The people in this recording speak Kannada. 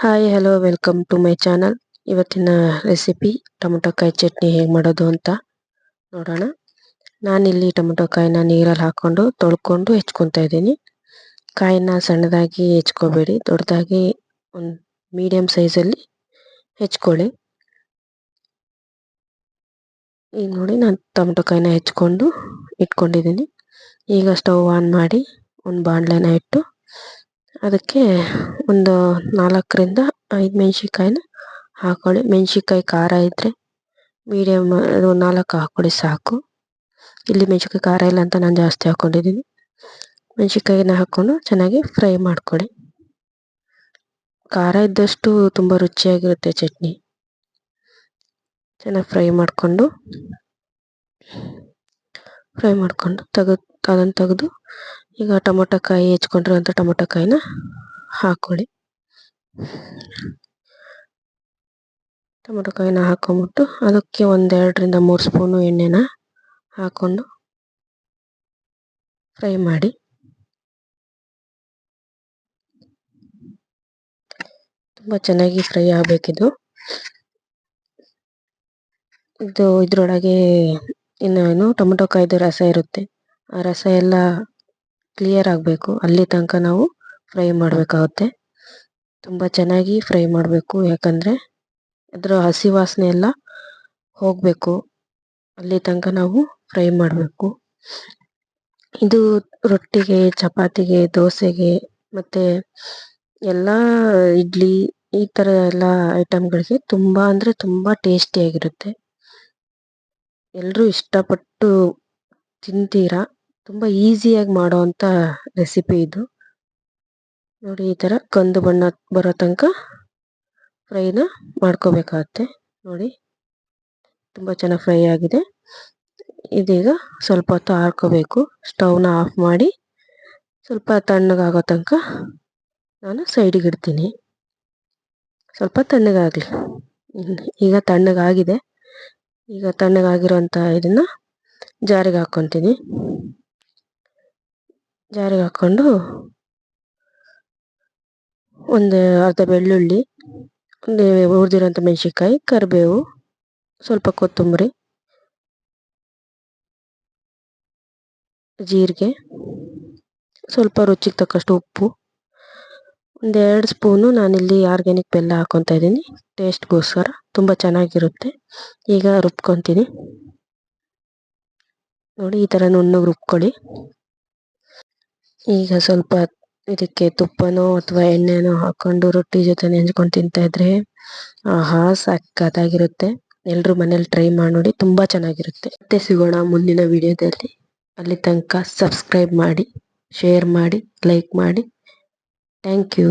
Hi hello welcome to my channel ಇವತ್ತಿನ ರೆಸಿಪಿ ಟೊಮೊಟೊಕಾಯಿ ಚಟ್ನಿ ಹೇಗೆ ಮಾಡೋದು ಅಂತ ನೋಡೋಣ. ನಾನಿಲ್ಲಿ ಟೊಮೊಟೊಕಾಯಿನ ನೀರಲ್ಲಿ ಹಾಕ್ಕೊಂಡು ತೊಳ್ಕೊಂಡು ಹೆಚ್ಕೊತಾ ಇದ್ದೀನಿ. ಕಾಯಿನ ಸಣ್ಣದಾಗಿ ಹೆಚ್ಕೋಬೇಡಿ, ದೊಡ್ಡದಾಗಿ ಒಂದು ಮೀಡಿಯಮ್ ಸೈಜಲ್ಲಿ ಹೆಚ್ಕೊಳ್ಳಿ. ಈಗ ನೋಡಿ ನಾನು ಟೊಮೊಟೊ ಕಾಯಿನ ಹೆಚ್ಕೊಂಡು ಇಟ್ಕೊಂಡಿದ್ದೀನಿ. ಈಗ ಸ್ಟವ್ ಆನ್ ಮಾಡಿ ಒಂದು ಬಾಣಲೆನ ಇಟ್ಟು ಅದಕ್ಕೆ ಒಂದು ನಾಲ್ಕರಿಂದ ಐದು ಮೆಣಸಿನ್ಕಾಯಿನ ಹಾಕ್ಕೊಳ್ಳಿ ಮೆಣಸಿನ್ಕಾಯಿ ಖಾರ ಇದ್ದರೆ ಮೀಡಿಯಮ್ ನಾಲ್ಕು ಹಾಕೊಳ್ಳಿ ಸಾಕು. ಇಲ್ಲಿ ಮೆಣಸಿನ್ಕಾಯಿ ಖಾರ ಇಲ್ಲ ಅಂತ ನಾನು ಜಾಸ್ತಿ ಹಾಕ್ಕೊಂಡಿದ್ದೀನಿ ಮೆಣಸಿನ್ಕಾಯಿನ ಹಾಕ್ಕೊಂಡು ಚೆನ್ನಾಗಿ ಫ್ರೈ ಮಾಡ್ಕೊಳ್ಳಿ. ಖಾರ ಇದ್ದಷ್ಟು ತುಂಬ ರುಚಿಯಾಗಿರುತ್ತೆ ಚಟ್ನಿ. ಚೆನ್ನಾಗಿ ಫ್ರೈ ಮಾಡಿಕೊಂಡು ಫ್ರೈ ಮಾಡಿಕೊಂಡು ತೆಗೆದು, ಅದನ್ನು ತೆಗೆದು ಈಗ ಟೊಮೊಟೊ ಕಾಯಿ ಹೆಚ್ಕೊಂಡಿರುವಂಥ ಟೊಮೊಟೊ ಕಾಯಿನ ಹಾಕೊಳ್ಳಿ. ಟೊಮೊಟೊ ಕಾಯಿನ ಹಾಕೊಂಬಿಟ್ಟು ಅದಕ್ಕೆ ಒಂದೆರಡರಿಂದ ಮೂರು ಸ್ಪೂನು ಎಣ್ಣೆನ ಹಾಕ್ಕೊಂಡು ಫ್ರೈ ಮಾಡಿ. ತುಂಬ ಚೆನ್ನಾಗಿ ಫ್ರೈ ಆಗಬೇಕಿದು. ಇದು ಇದರೊಳಗೆ ಇನ್ನೇನು ಟೊಮೊಟೊ ಕಾಯ್ದು ರಸ ಇರುತ್ತೆ. ಆ ರಸ ಎಲ್ಲ ಕ್ಲಿಯರ್ ಆಗಬೇಕು. ಅಲ್ಲಿ ತನಕ ನಾವು ಫ್ರೈ ಮಾಡಬೇಕಾಗುತ್ತೆ. ತುಂಬ ಚೆನ್ನಾಗಿ ಫ್ರೈ ಮಾಡಬೇಕು. ಯಾಕಂದರೆ ಅದರ ಹಸಿ ವಾಸನೆ ಎಲ್ಲ ಹೋಗಬೇಕು. ಅಲ್ಲಿ ತನಕ ನಾವು ಫ್ರೈ ಮಾಡಬೇಕು. ಇದು ರೊಟ್ಟಿಗೆ, ಚಪಾತಿಗೆ, ದೋಸೆಗೆ ಮತ್ತು ಎಲ್ಲ ಇಡ್ಲಿ ಈ ಥರ ಎಲ್ಲ ಐಟಮ್ಗಳಿಗೆ ತುಂಬ ಅಂದರೆ ತುಂಬ ಟೇಸ್ಟಿಯಾಗಿರುತ್ತೆ ಎಲ್ಲರೂ ಇಷ್ಟಪಟ್ಟು ತಿಂತೀರಾ? ತುಂಬ ಈಸಿಯಾಗಿ ಮಾಡೋವಂಥ ರೆಸಿಪಿ ಇದು. ನೋಡಿ, ಈ ಥರ ಕಂದು ಬಣ್ಣ ಬರೋ ತನಕ ಫ್ರೈನ ಮಾಡ್ಕೋಬೇಕಾಗತ್ತೆ. ನೋಡಿ, ತುಂಬ ಚೆನ್ನಾಗಿ ಫ್ರೈ ಆಗಿದೆ. ಇದೀಗ ಸ್ವಲ್ಪ ಹೊತ್ತು ಆರ್ಕೋಬೇಕು. ಸ್ಟವ್ನ ಆಫ್ ಮಾಡಿ ಸ್ವಲ್ಪ ತಣ್ಣಗಾಗೋ ತನಕ ನಾನು ಸೈಡಿಗೆ ಇಡ್ತೀನಿ. ಸ್ವಲ್ಪ ತಣ್ಣಗಾಗಲಿ. ಈಗ ತಣ್ಣಗಾಗಿದೆ. ಈಗ ತಣ್ಣಗಾಗಿರೋಂಥ ಇದನ್ನು ಜಾರಿಗೆ ಹಾಕ್ಕೊತೀನಿ. ಜಾರಿಗೆ ಹಾಕ್ಕೊಂಡು ಒಂದು ಅರ್ಧ ಬೆಳ್ಳುಳ್ಳಿ, ಒಂದು ಹುರಿದಿರೋಂಥ ಮೆಣಸಿನ್ಕಾಯಿ, ಕರಿಬೇವು, ಸ್ವಲ್ಪ ಕೊತ್ತಂಬರಿ, ಜೀರಿಗೆ, ಸ್ವಲ್ಪ ರುಚಿಗೆ ತಕ್ಕಷ್ಟು ಉಪ್ಪು ಒಂದೆರಡು ಸ್ಪೂನು ನಾನಿಲ್ಲಿ ಆರ್ಗ್ಯಾನಿಕ್ ಬೆಲ್ಲ ಹಾಕ್ಕೊತಾ ಇದ್ದೀನಿ. ಟೇಸ್ಟ್ಗೋಸ್ಕರ ತುಂಬ ಚೆನ್ನಾಗಿರುತ್ತೆ. ಈಗ ರುಬ್ಕೊತೀನಿ. ನೋಡಿ, ಈ ಥರ ನುಣ್ಣಗೆ ರುಬ್ಕೊಳ್ಳಿ. ಈಗ ಸ್ವಲ್ಪ ಇದಕ್ಕೆ ತುಪ್ಪನೋ ಅಥವಾ ಎಣ್ಣೆನೋ ಹಾಕೊಂಡು ರೊಟ್ಟಿ ಜೊತೆ ನೆಂಚ್ಕೊಂಡು ತಿಂತಾ ಇದ್ರೆ ಆಹಾ ಸಕ್ಕತ್ತಾಗಿರುತ್ತೆ ಎಲ್ಲರೂ ಮನೇಲಿ ಟ್ರೈ ಮಾಡಿ ನೋಡಿ ತುಂಬಾ ಚೆನ್ನಾಗಿರುತ್ತೆ. ಮತ್ತೆ ಸಿಗೋಣ ಮುಂದಿನ ವಿಡಿಯೋದಲ್ಲಿ. ಅಲ್ಲಿ ತನಕ ಸಬ್ಸ್ಕ್ರೈಬ್ ಮಾಡಿ ಶೇರ್ ಮಾಡಿ ಲೈಕ್ ಮಾಡಿ. Thank you